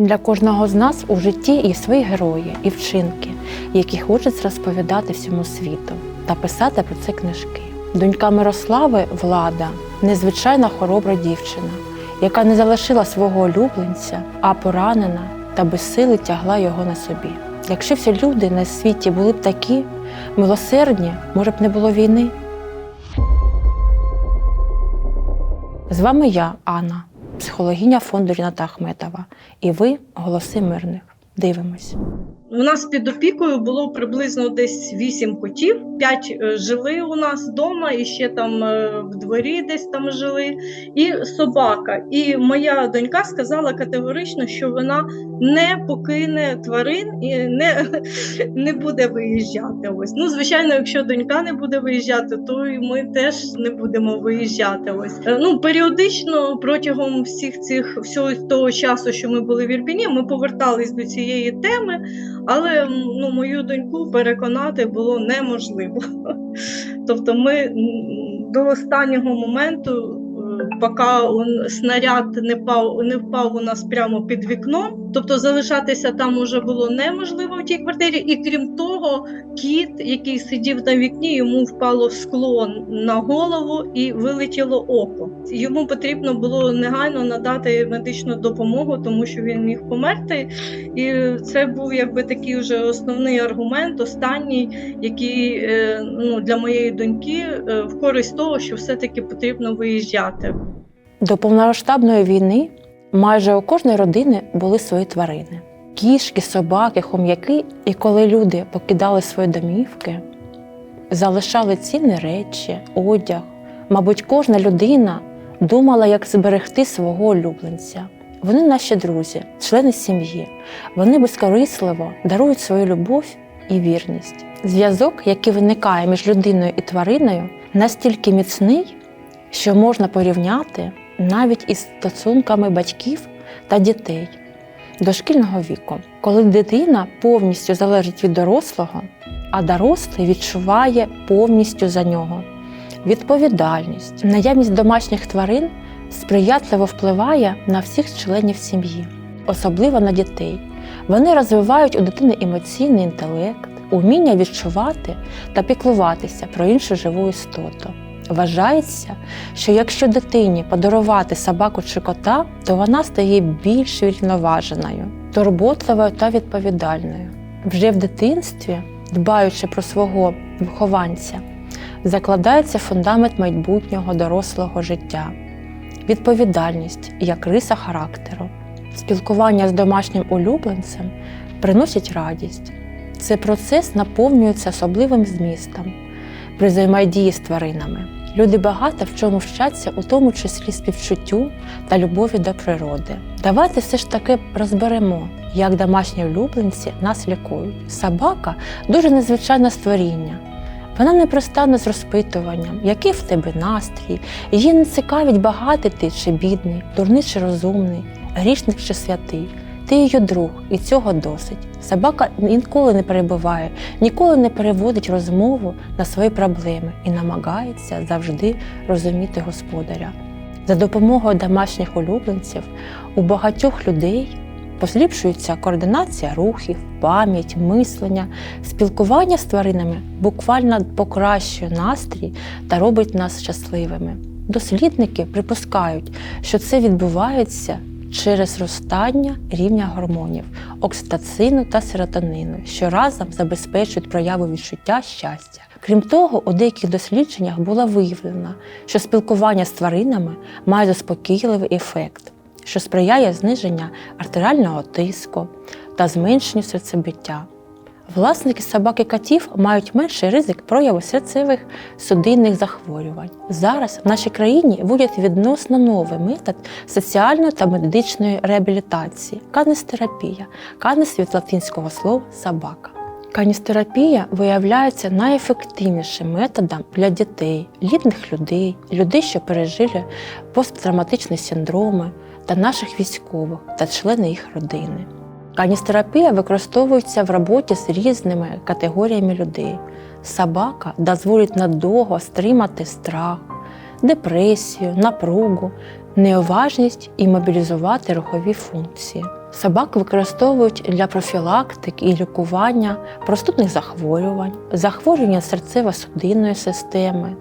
Для кожного з нас у житті є свої герої і вчинки, які хочеться розповідати всьому світу та писати про це книжки. Донька Мирослави Влада незвичайна хоробра дівчина, яка не залишила свого улюбленця, а поранена та без сили тягла його на собі. Якщо всі люди на світі були б такі милосердні, може б не було війни. З вами я, Анна, психологиня фонду Ріната Ахметова, і ви голоси мирних. Дивимось. У нас під опікою було приблизно десь вісім котів. П'ять е, жили у нас вдома, і ще там е, в дворі десь там жили, і собака. І моя донька сказала категорично, що вона не покине тварин і не, не буде виїжджати. Ось ну звичайно, якщо донька не буде виїжджати, то і ми теж не будемо виїжджати. Ось Е, ну періодично протягом всіх цих всього того часу, що ми були в Ірпіні, ми повертались до цієї теми. Але ну, мою доньку переконати було неможливо. Тобто, ми до останнього моменту, е, поки снаряд не впав, не впав у нас прямо під вікном, тобто залишатися там уже було неможливо в тій квартирі. І крім того, кіт, який сидів на вікні, йому впало скло на голову і вилетіло око. Йому потрібно було негайно надати медичну допомогу, тому що він міг померти. І це був якби такий вже основний аргумент, останній, який е, ну, для моєї доньки е, в користь того, що все-таки потрібно виїжджати. До повномасштабної війни майже у кожної родини були свої тварини: кішки, собаки, хом'яки. І коли люди покидали свої домівки, залишали цінні речі, одяг. Мабуть, кожна людина думала, як зберегти свого улюбленця. Вони наші друзі, члени сім'ї. Вони безкорисливо дарують свою любов і вірність. Зв'язок, який виникає між людиною і твариною, настільки міцний, що можна порівняти навіть із стосунками батьків та дітей дошкільного віку, коли дитина повністю залежить від дорослого, а дорослий відчуває повністю за нього. Відповідальність, наявність домашніх тварин сприятливо впливає на всіх членів сім'ї, особливо на дітей. Вони розвивають у дитини емоційний інтелект, уміння відчувати та піклуватися про іншу живу істоту. Вважається, що якщо дитині подарувати собаку чи кота, то вона стає більш врівноваженою, турботливою та відповідальною. Вже в дитинстві, дбаючи про свого вихованця, закладається фундамент майбутнього дорослого життя, відповідальність як риса характеру. Спілкування з домашнім улюбленцем приносить радість. Цей процес наповнюється особливим змістом при взаємодії з тваринами. Люди багато в чому вчаться, у тому числі співчуттю та любові до природи. Давайте все ж таки розберемо, як домашні улюбленці нас лікують. Собака дуже незвичайне створіння. Вона непрестанна з розпитуванням, який в тебе настрій, її не цікавить багатий ти чи бідний, дурний чи розумний, грішник чи святий. Ти її друг, і цього досить. Собака ніколи не перебуває, ніколи не переводить розмову на свої проблеми і намагається завжди розуміти господаря. За допомогою домашніх улюбленців у багатьох людей посліпшується координація рухів, пам'ять, мислення, спілкування з тваринами буквально покращує настрій та робить нас щасливими. Дослідники припускають, що це відбувається через зростання рівня гормонів окситоцину та серотонину, що разом забезпечують прояву відчуття щастя. Крім того, у деяких дослідженнях було виявлено, що спілкування з тваринами має заспокійливий ефект, що сприяє зниженню артеріального тиску та зменшенню серцебиття. Власники собак і котів мають менший ризик прояву серцевих судинних захворювань. Зараз в нашій країні вводять відносно новий метод соціальної та медичної реабілітації каністерапія. Каніс від латинського слова собака. Каністерапія виявляється найефективнішим методом для дітей, літніх людей, людей, що пережили посттравматичні синдроми, та наших військових та члени їх родини. Каністерапія використовується в роботі з різними категоріями людей. Собака дозволить надовго стримати страх, депресію, напругу, неуважність і мобілізувати рухові функції. Собак використовують для профілактики і лікування простудних захворювань, захворювання серцево-судинної системи,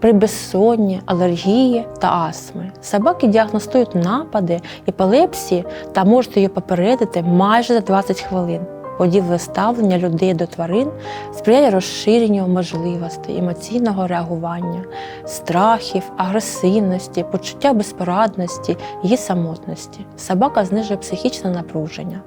при безсонні, алергії та астми. Собаки діагностують напади епілепсії та можуть її попередити майже за 20 хвилин. Подібне ставлення людей до тварин сприяє розширенню можливостей емоційного реагування, страхів, агресивності, почуття безпорадності і самотності. Собака знижує психічне напруження,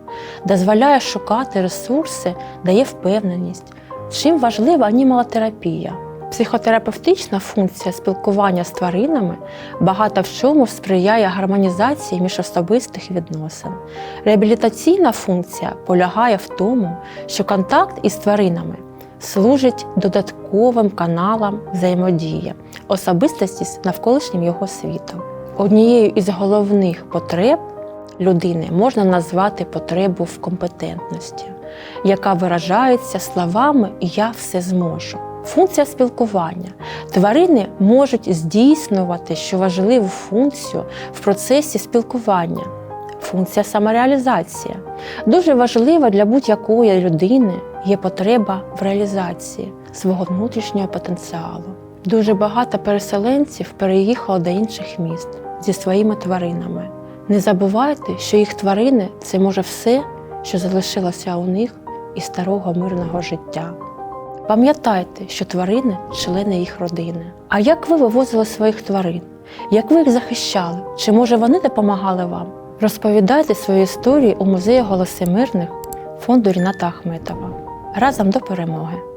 дозволяє шукати ресурси, дає впевненість. Чим важлива анімалотерапія? Психотерапевтична функція спілкування з тваринами багато в чому сприяє гармонізації міжособистих відносин. Реабілітаційна функція полягає в тому, що контакт із тваринами служить додатковим каналом взаємодії, особистості з навколишнім його світом. Однією із головних потреб людини можна назвати потребу в компетентності, яка виражається словами Я все зможу. Функція спілкування. Тварини можуть здійснювати що важливу функцію в процесі спілкування. Функція самореалізація. Дуже важлива для будь-якої людини є потреба в реалізації свого внутрішнього потенціалу. Дуже багато переселенців переїхало до інших міст зі своїми тваринами. Не забувайте, що їх тварини це може все, що залишилося у них із старого мирного життя. Пам'ятайте, що тварини члени їх родини. А як ви вивозили своїх тварин? Як ви їх захищали? Чи може вони допомагали вам? Розповідайте свої історії у музеї Голоси Мирних фонду Ріната Ахметова. Разом до перемоги!